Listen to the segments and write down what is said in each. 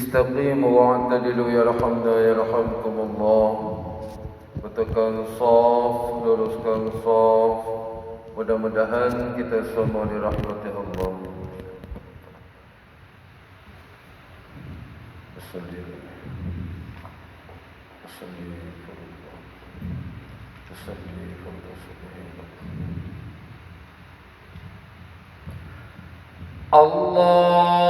استقيموا واعتدلوا يرحمنا يرحمكم الله Betulkan saf, luruskan saf Mudah-mudahan kita semua dirahmati Allah Assalamualaikum الله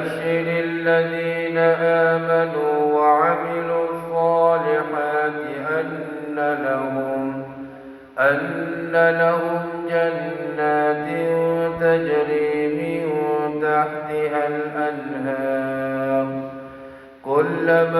وبشر الذين آمنوا وعملوا الصالحات أن لهم أن لهم جنات تجري من تحتها الأنهار. كلما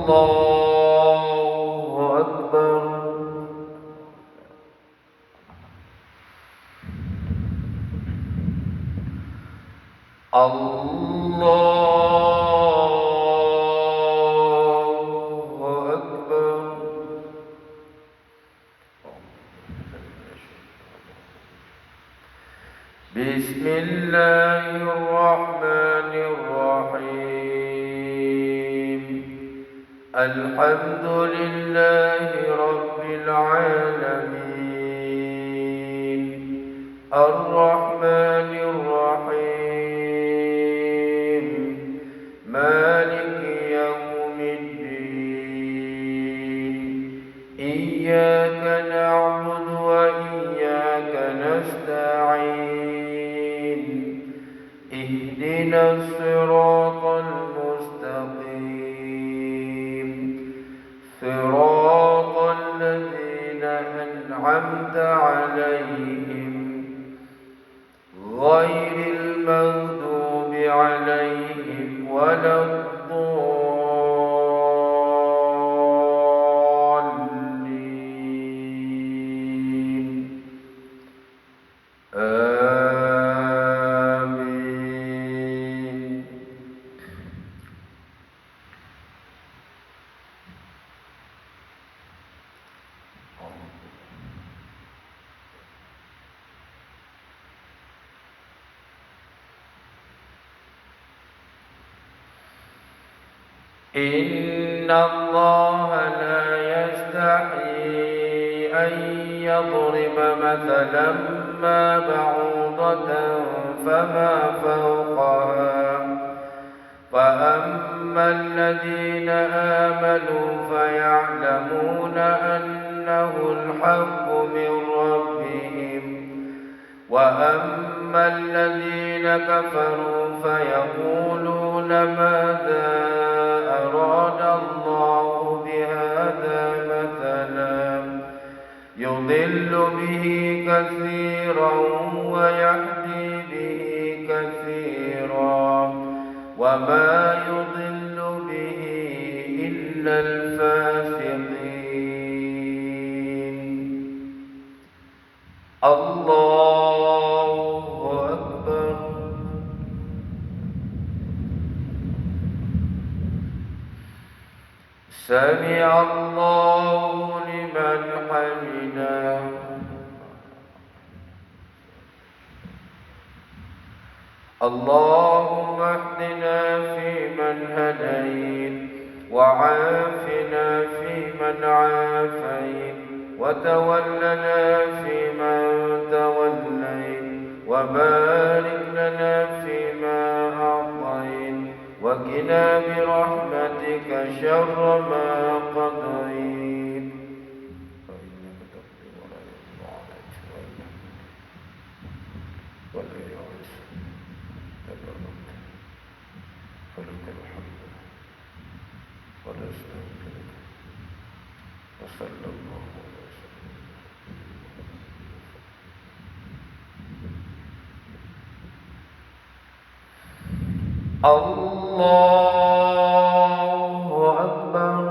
الله أكبر. الله الحمد لله إن الله لا يستحيي أن يضرب مثلا ما بعوضة فما فوقها فأما الذين آمنوا فيعلمون أنه الحق من ربهم وأما الذين كفروا فيقولون ماذا أراد الله بهذا مثلا يضل به كثيرا ويهدي به كثيرا. وما سمع الله لمن حمده. اللهم اهدنا فيمن هديت وعافنا فيمن عافيت وتولنا فيمن توليت وبارك لنا فيما أعطيت وقنا برحمتك شر ما قضيت فإنك تقضي ولا يقضى عليك ولا يعز تبارك فلك الحمد ولا لك وصلى الله وسلم الله أكبر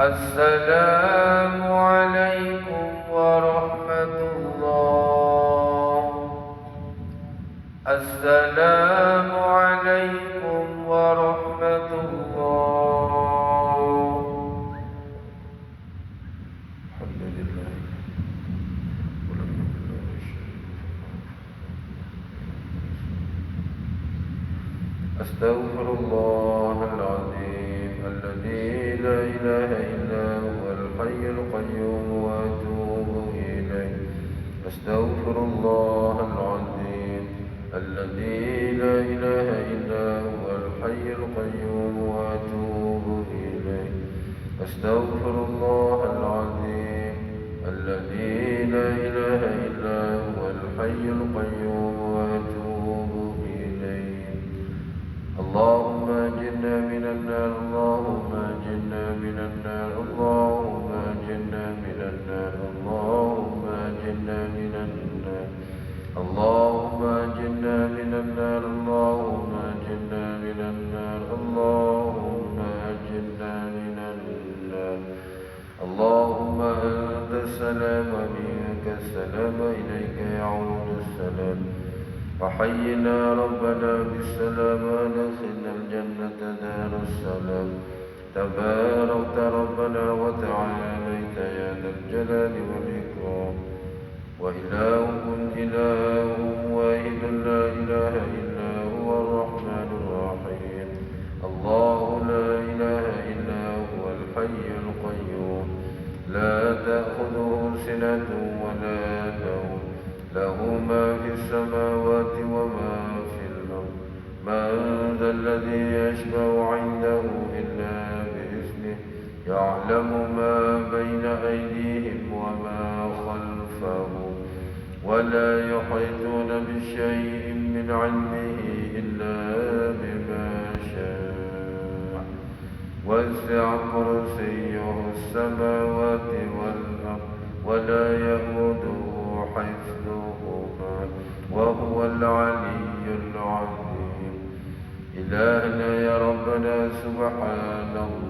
السلام عليكم ورحمة الله. السلام عليكم ورحمة الله. الحمد لله أستغفر الله أستغفر الله العظيم الذي لا إله إلا هو الحي القيوم وأتوب إليه. أستغفر الله العظيم الذي لا إله إلا هو الحي القيوم وأتوب إليه. اللهم اجرنا من النار اللهم اجرنا من النار اللهم اجرنا من النار اللهم اجرنا من النار. اللهم انت السلام ومنك السلام اليك يعود السلام. وحينا ربنا بالسلام ودخلنا الجنة دار السلام. تباركت ربنا وتعاليت يا ذا الجلال والإكرام. وإلهكم إله واحد لا إله إلا هو الرحمن الرحيم. الله لا إله إلا هو الحي القيوم. لا تأخذه سنة ولا نوم. له ما في السماوات وما في الأرض. من ذا الذي يشفع عنده إلا بإذنه. يعلم ما بين أيديهم وما خلفهم ولا يحيطون بشيء من علمه إلا بما شاء. وسع كرسيه السماوات والأرض ولا يئوده حفظهما وهو العلي العظيم. إلهنا يا ربنا سبحان الله.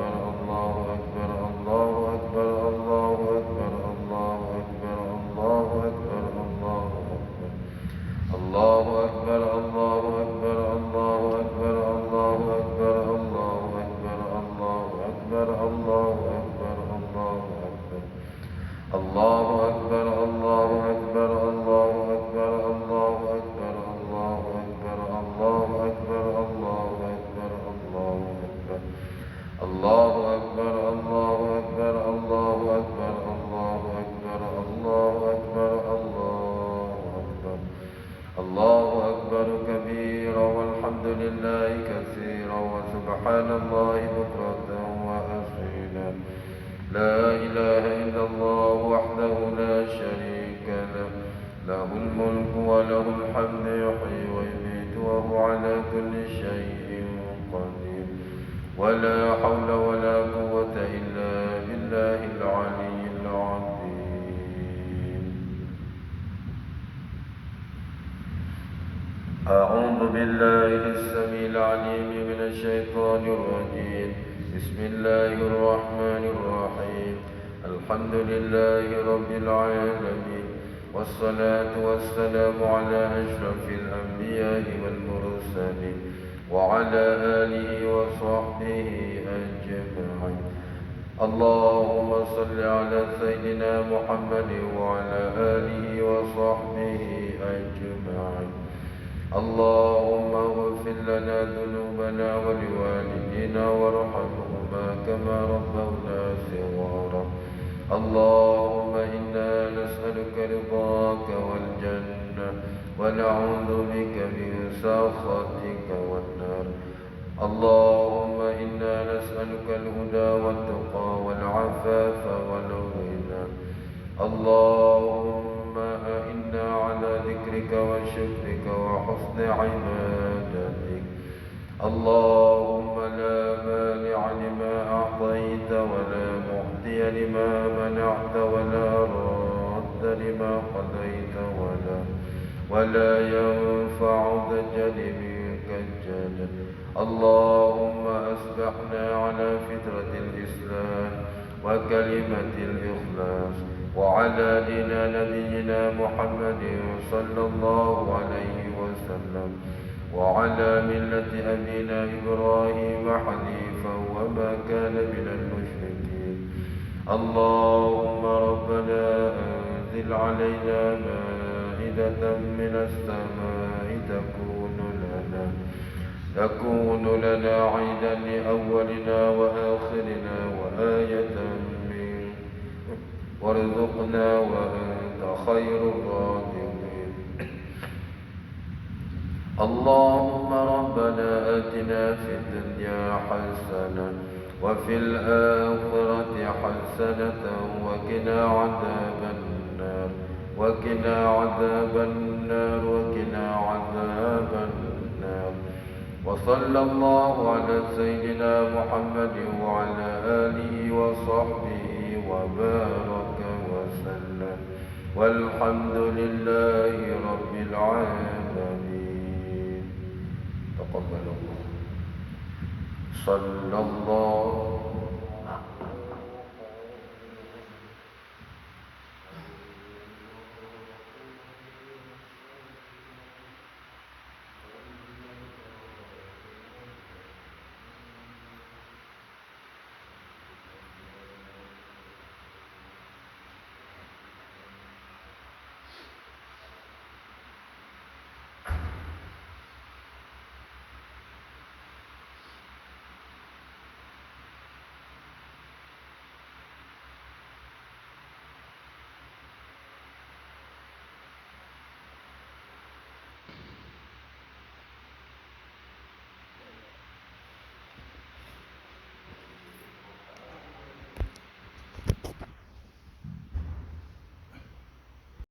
لله كثيرا وسبحان الله بكرة وأصيلا. لا إله إلا الله وحده لا شريك له. له الملك وله الحمد يحيي ويميت وهو على كل شيء قدير. ولا حول ولا قوة إلا بالله العلي العظيم. أعوذ بالله العليم من الشيطان الرجيم. بسم الله الرحمن الرحيم. الحمد لله رب العالمين. والصلاة والسلام على أشرف الأنبياء والمرسلين وعلى آله وصحبه أجمعين. اللهم صل على سيدنا محمد وعلى آله وصحبه أجمعين. اللهم اغفر لنا ذنوبنا ولوالدينا وارحمهما كما ربونا صغارا. اللهم إنا نسألك رضاك والجنة ونعوذ بك من سخطك والنار. اللهم إنا نسألك الهدى والتقى والعفاف والغنى. اللهم إنا على ذكرك وشكرك وحسن عبادتك. اللهم لا مانع لما أعطيت ولا معطي لما منعت ولا راد لما قضيت ولا ولا ينفع ذا منك الجد. اللهم أصبحنا على فطرة الإسلام وكلمة الإخلاص. وعلى دين نبينا محمد صلى الله عليه وسلم وعلى ملة أبينا إبراهيم حنيفا وما كان من المشركين. اللهم ربنا أنزل علينا مائدة من السماء تكون لنا تكون لنا عيدا لأولنا وآخرنا وآية وارزقنا وأنت خير الرازقين. اللهم ربنا آتنا في الدنيا حسنة وفي الآخرة حسنة وقنا عذاب النار. وقنا عذاب النار وقنا عذاب النار. وصلى الله على سيدنا محمد وعلى آله وصحبه وبارك وسلم. والحمد لله رب العالمين. تقبل الله. صلى الله